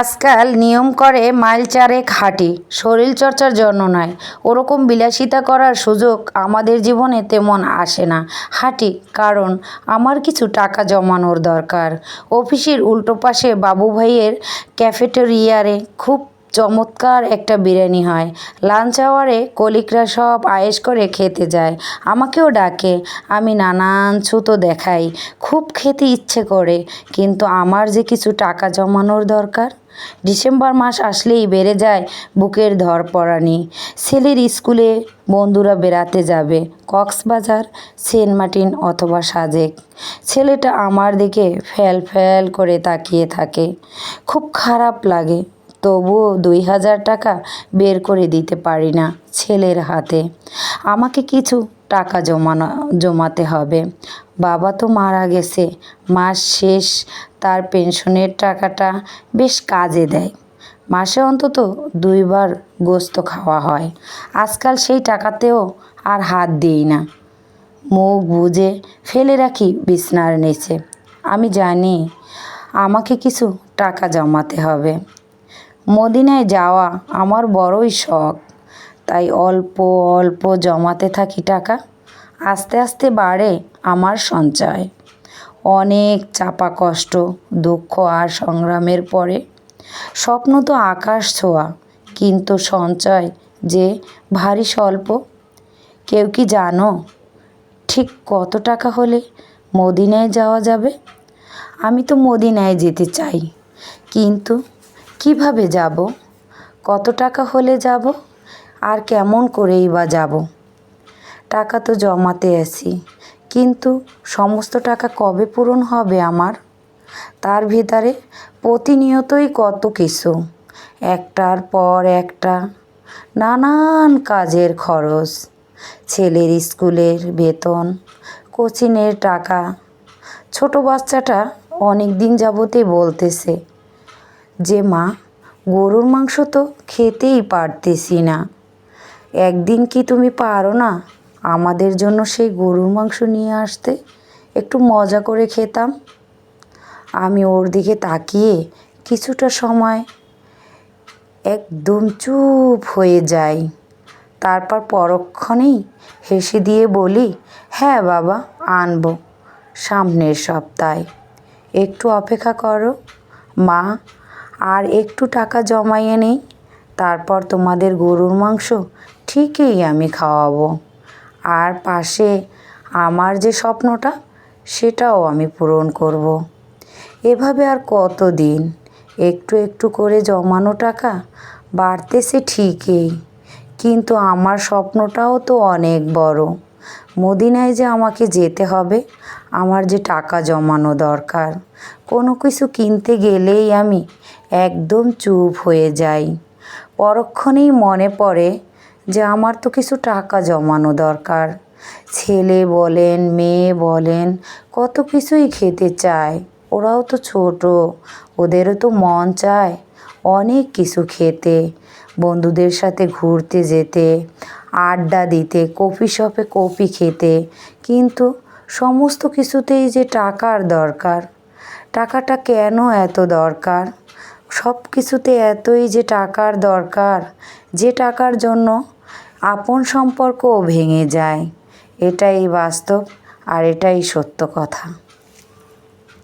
আজকাল নিয়ম করে মাইল চারেক হাঁটি, শরীর চর্চার জন্য নয়। ওরকম বিলাসিতা করার সুযোগ আমাদের জীবনে তেমন আসে না। হাঁটি, কারণ আমার কিছু টাকা জমানোর দরকার। অফিসের উল্টো পাশে বাবু ভাইয়ের ক্যাফেটেরিয়ারে খুব চমৎকার একটা বিরিয়ানি হয়। লাঞ্চ আওয়ারে কলিকরা সব আয়েশ করে খেতে যায়। আমাকেও ডাকে, আমি নানান ছুতো দেখাই, খুব খেতে ইচ্ছে করে, কিন্তু আমার যে কিছু টাকা জমানোর দরকার? ডিসেম্বর মাস আসলেই বেড়ে যায় বুকের ধরপড়ানি ছেলের স্কুলে বন্ধুরা বেড়াতে যাবে, কক্সবাজার, সেন্ট মার্টিন অথবা সাজেক। ছেলেটা আমার দিকে ফ্যাল ফ্যাল করে তাকিয়ে থাকে। খুব খারাপ লাগে। তবুও দুই হাজার টাকা বের করে দিতে পারি না ছেলের হাতে। আমাকে কিছু টাকা জমানো, জমাতে হবে। বাবা তো মারা গেছে। মাস শেষ, তার পেনশনের টাকাটা বেশ কাজে দেয়। মাসে অন্তত দুইবার গোস্ত খাওয়া হয়। আজকাল সেই টাকাতেও আর হাত দিই না। মুখ বুজে ফেলে রাখি বিছনার নিচে। আমি জানি আমাকে কিছু টাকা জমাতে হবে। মদিনায় যাওয়া আমার বড়ই শখ। তাই অল্প অল্প জমাতে থাকি টাকা, আস্তে আস্তে বাড়ে আমার সঞ্চয়। অনেক চাপা কষ্ট, দুঃখ আর সংগ্রামের পরে। স্বপ্ন তো আকাশ ছোঁয়া, কিন্তু সঞ্চয় যে ভারী স্বল্প। কেউ কি জানো ঠিক কত টাকা হলে মদিনায় যাওয়া যাবে? আমি তো মদিনায় যেতে চাই, কিন্তু কীভাবে যাব? কত টাকা হলে যাব? আর কেমন করেই বা যাব? টাকা তো জমাতে আসি কিন্তু সমস্ত টাকা কবে পূরণ হবে আমার? তার ভিতরে প্রতিনিয়তই কত কিছু, একটার পর একটা, নানান কাজের খরচ, ছেলের স্কুলের বেতন কোচিংয়ের টাকা। ছোট বাচ্চাটা অনেক দিন যাবতেই বলতেছে যে মা, গরুর মাংস তো খেতেই পারতেছি না। একদিন কি তুমি পারো না আমাদের জন্য সেই গরুর মাংস নিয়ে আসতে? একটু মজা করে খেতাম। আমি ওর দিকে তাকিয়ে কিছুটা সময় একদম চুপ হয়ে যাই। তারপর পরক্ষণেই হেসে দিয়ে বলি হ্যাঁ বাবা, আনব সামনের সপ্তাহে। একটু অপেক্ষা করো। মা আর একটু টাকা জমাইয়ে নেই। তারপর তোমাদের গরুর মাংস ঠিকই আমি খাওয়াবো। আর পাশে আমার যে স্বপ্নটা, সেটাও আমি পূরণ করব। এভাবে আর কত দিন একটু একটু করে জমানো টাকা বাড়তেছে ঠিকই। কিন্তু আমার স্বপ্নটাও তো অনেক বড়। মদিনায় যে আমাকে যেতে হবে, আমার যে টাকা জমানো দরকার, কোনো কিছু কিনতে গেলেই আমি একদম চুপ হয়ে যাই। পরক্ষণেই মনে পড়ে যে আমার তো কিছু টাকা জমানো দরকার। ছেলে বলেন, মেয়ে বলেন, কত কিছুই খেতে চায়। ওরাও তো ছোট, ওদেরও তো মন চায় অনেক কিছু খেতে, বন্ধুদের সাথে ঘুরতে যেতে। আড্ডা দিতে, কফি শপে কফি খেতে। কিন্তু সমস্ত কিছুতেই যে টাকার দরকার, টাকাটা কেন এত দরকার? সব কিছুতে এতই যে টাকার দরকার, যে টাকার জন্য আপন সম্পর্কও ভেঙে যায়। এটাই বাস্তব আর এটাই সত্য কথা।